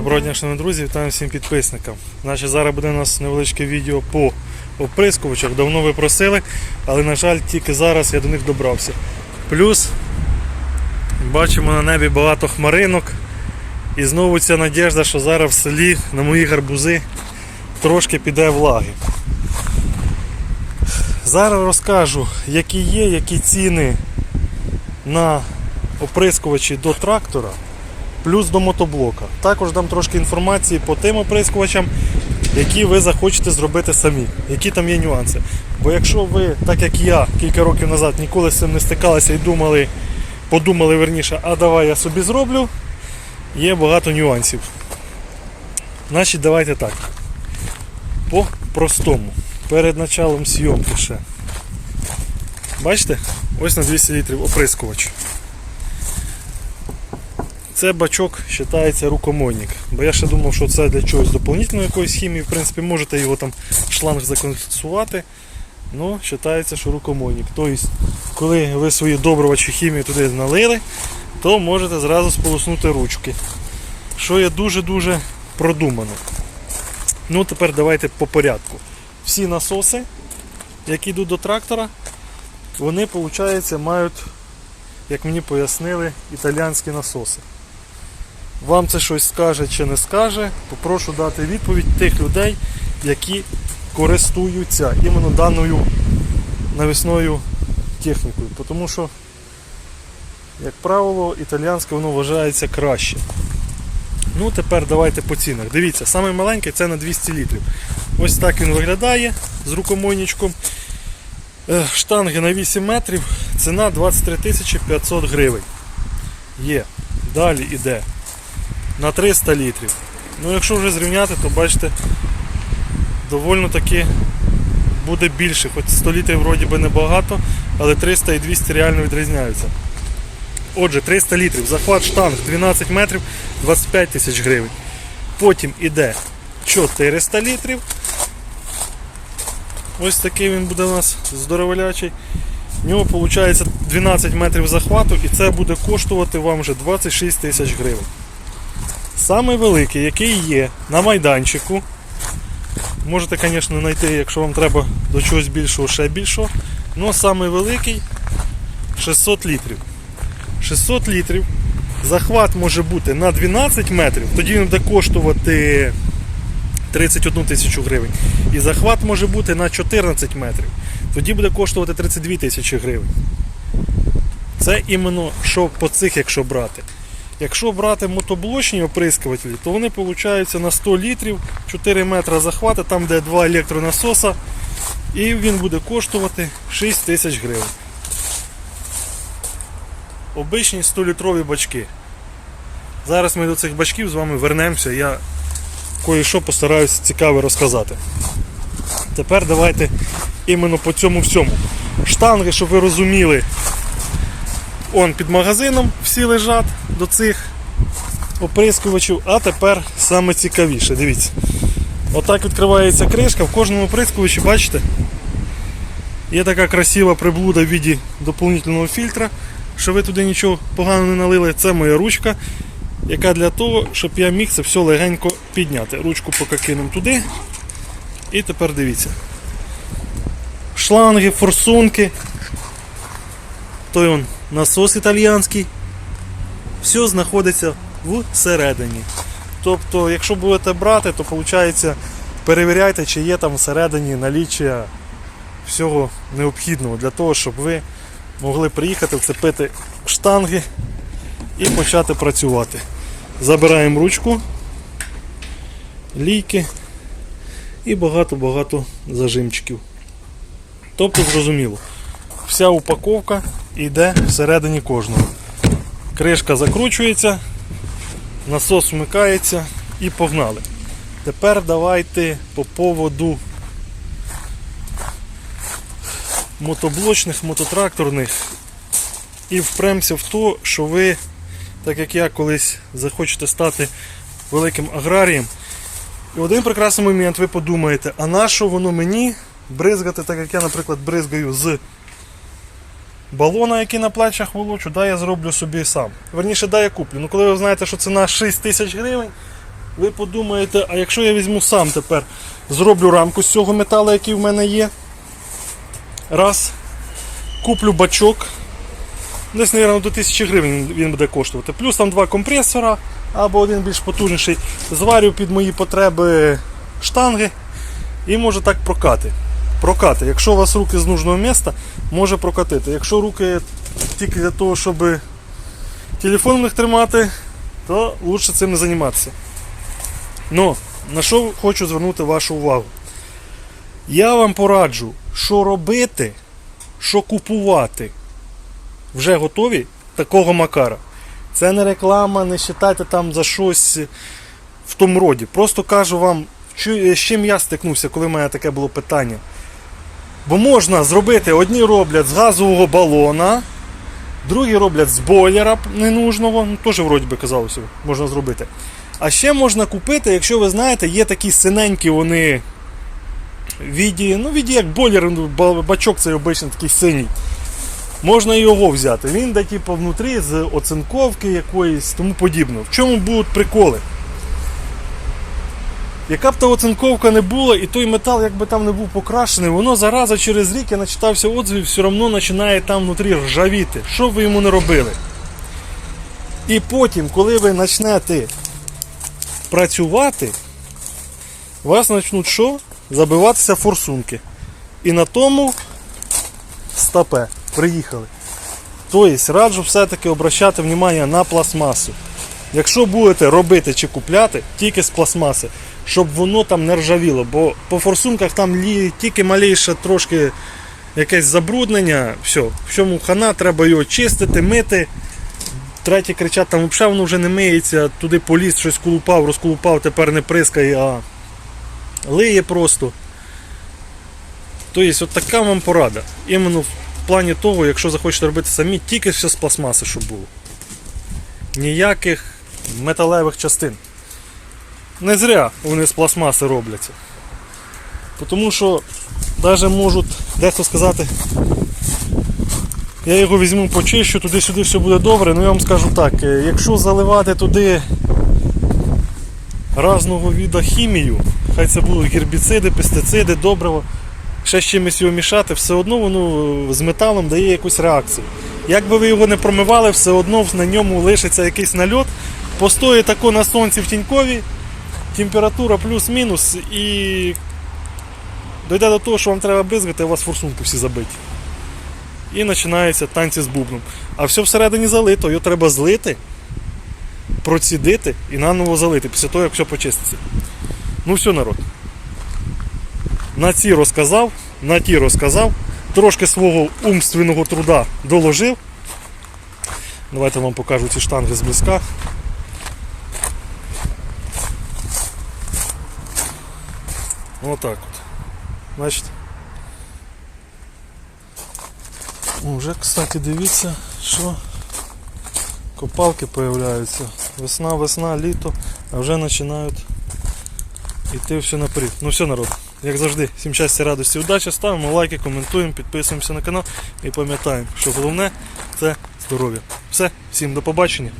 Доброго дня, шановні друзі, вітаю всім підписникам. Значить, зараз буде у нас невеличке відео по оприскувачах. Давно ви просили, але, на жаль, тільки зараз я до них добрався. Плюс бачимо на небі багато хмаринок. І знову ця надіжда, що зараз в селі на мої гарбузи трошки піде влаги. Зараз розкажу, які є, які ціни на оприскувачі до трактора плюс до мотоблока. Також дам трошки інформації по тим оприскувачам, які ви захочете зробити самі, які там є нюанси. Бо якщо ви, так як я кілька років назад ніколи з цим не стикалися і думали, подумали верніше, а давай я собі зроблю, є багато нюансів. Значить, давайте так. По простому. Перед началом зйомки ще. Бачите? Ось на 200 літрів оприскувач. Це бачок вважається рукомойник. Бо я ще думав, що це для чогось доповнительної якоїсь хімії. В принципі, можете його там шланг законсувати. Ну, вважається, що рукомойник. Тобто, коли ви свої добрива чи хімію туди налили, то можете зразу сполоснути ручки. Що є дуже-дуже продумано. Ну, тепер давайте по порядку. Всі насоси, які йдуть до трактора, вони, виходить, мають, як мені пояснили, італіянські насоси. Вам це щось скаже чи не скаже, попрошу дати відповідь тих людей, які користуються іменно даною навісною технікою. Тому що, як правило, італіянське воно вважається краще. Ну, тепер давайте по цінах. Дивіться, саме маленький це на 200 літрів. Ось так він виглядає з рукомойничком. Е, Штанги на 8 метрів, ціна 23 500 гривень. Є. Далі йде на 300 літрів. Ну, якщо вже зрівняти, то бачите, довольно таки буде більше. Хоч 100 літрів вроді би небагато, але 300 і 200 реально відрізняються. Отже, 300 літрів, захват штанг 12 метрів 25 тисяч гривень. Потім іде 400 літрів. Ось такий він буде у нас здоровелячий. В нього виходить 12 метрів захвату і це буде коштувати вам вже 26 тисяч гривень. Самий великий, який є на майданчику. Можете, звісно, знайти, якщо вам треба до чогось більшого, ще більшого. Ну, самий великий 600 літрів. 600 літрів. Захват може бути на 12 метрів, тоді він буде коштувати 31 тисячу гривень. І захват може бути на 14 метрів. Тоді буде коштувати 32 тисячі гривень. Це іменно що по цих, якщо брати. Якщо брати мотоблочні оприскувателі, то вони получаються на 100 літрів, 4 метри захвату, там де два електронасоса, і він буде коштувати 6 тисяч гривень. Обичні 100-літрові бачки. Зараз ми до цих бачків з вами вернемося, я кое-що постараюся цікаве розказати. Тепер давайте іменно по цьому всьому. Штанги, щоб ви розуміли, он під магазином всі лежать до цих оприскувачів, а тепер саме цікавіше, дивіться. Отак відкривається кришка, в кожному оприскувачі, бачите, є така красива приблуда в віді доповнительного фільтра, що ви туди нічого поганого не налили. Це моя ручка, яка для того, щоб я міг це все легенько підняти. Ручку поки кинемо туди. І тепер дивіться. Шланги, форсунки. Той он насос італіянський. Все знаходиться всередині. Тобто, якщо будете брати, то виходить, перевіряйте, чи є там всередині наліччя всього необхідного для того, щоб ви могли приїхати, вцепити штанги і почати працювати. Забираємо ручку, лійки і багато-багато зажимчиків. Тобто, зрозуміло, вся упаковка йде всередині кожного. Кришка закручується, насос вмикається і погнали. Тепер давайте по поводу мотоблочних, мототракторних і впремся в то, що ви, так як я колись захочете стати великим аграрієм, і в один прекрасний момент ви подумаєте, а на що воно мені бризгати, так як я, наприклад, бризгаю з балона, який на плечах волочу, да, я зроблю собі сам. Верніше, да, я куплю. Ну коли ви знаєте, що ціна 6 тисяч гривень, ви подумаєте, а якщо я візьму сам тепер, зроблю рамку з цього металу, який в мене є. Раз. Куплю бачок. Десь, мабуть, до 1000 гривень він буде коштувати. Плюс там два компресора або один більш потужніший. Зварю під мої потреби штанги і може так прокати. Прокати. Якщо у вас руки з нужного міста, може прокатити. Якщо руки тільки для того, щоб телефон в тримати, то краще цим не займатися. Ну, на що хочу звернути вашу увагу. Я вам пораджу, що робити, що купувати. Вже готові такого макара. Це не реклама, не вважайте там за щось в тому роді. Просто кажу вам, з чим я стикнувся, коли в мене таке було питання. Бо можна зробити, одні роблять з газового балона, другі роблять з бойлера ненужного, ну теж вроді би казалося, можна зробити. А ще можна купити, якщо ви знаєте, є такі синенькі вони віді, ну віді як бойлер, ну, бачок цей обичний такий синій. Можна його взяти. Він де типу, внутрі з оцинковки якоїсь, тому подібне. В чому будуть приколи? Яка б та оцинковка не була, і той метал, якби там не був покрашений, воно зараза через рік я начитався отзивів, все одно починає там внутрі ржавіти. Що ви йому не робили? І потім, коли ви почнете працювати, у вас почнуть що? Забиватися форсунки. І на тому стопе. Приїхали. Тобто раджу все-таки обращати увагу на пластмасу. Якщо будете робити чи купляти, тільки з пластмаси, щоб воно там не ржавіло, бо по форсунках там тільки малейше трошки якесь забруднення, все, в чому хана, треба його чистити, мити. Треті кричать, там взагалі воно вже не миється, туди поліз, щось колупав, розколупав, тепер не прискає, а лиє просто. Тобто, от така вам порада. Іменно в плані того, якщо захочете робити самі, тільки все з пластмаси, щоб було. Ніяких металевих частин. Не зря вони з пластмаси робляться. Тому що навіть можуть дехто сказати, я його візьму почищу, туди-сюди все буде добре. Ну я вам скажу так, е, якщо заливати туди разного віда хімію, хай це будуть гербіциди, пестициди, добриво, ще з чимось його мішати, все одно воно з металом дає якусь реакцію. Як би ви його не промивали, все одно на ньому лишиться якийсь нальот. Постоїть тако на сонці в тінькові, температура плюс-мінус і дойде до того, що вам треба бризгати, у вас форсунки всі забиті. І починаються танці з бубном. А все всередині залито, його треба злити, процідити і наново залити після того, як все почиститься. Ну все, народ. На ці розказав, на ті розказав, трошки свого умственного труда доложив. Давайте вам покажу ці штанги зблизька. Отак от. Значить. О, Вже, кстати, дивіться, що копалки появляються. Весна, весна, літо, а вже починають йти все наперед. Ну все, народ. Як завжди, всім щастя, радості, удачі, ставимо лайки, коментуємо, підписуємося на канал і пам'ятаємо, що головне це здоров'я. Все, всім до побачення.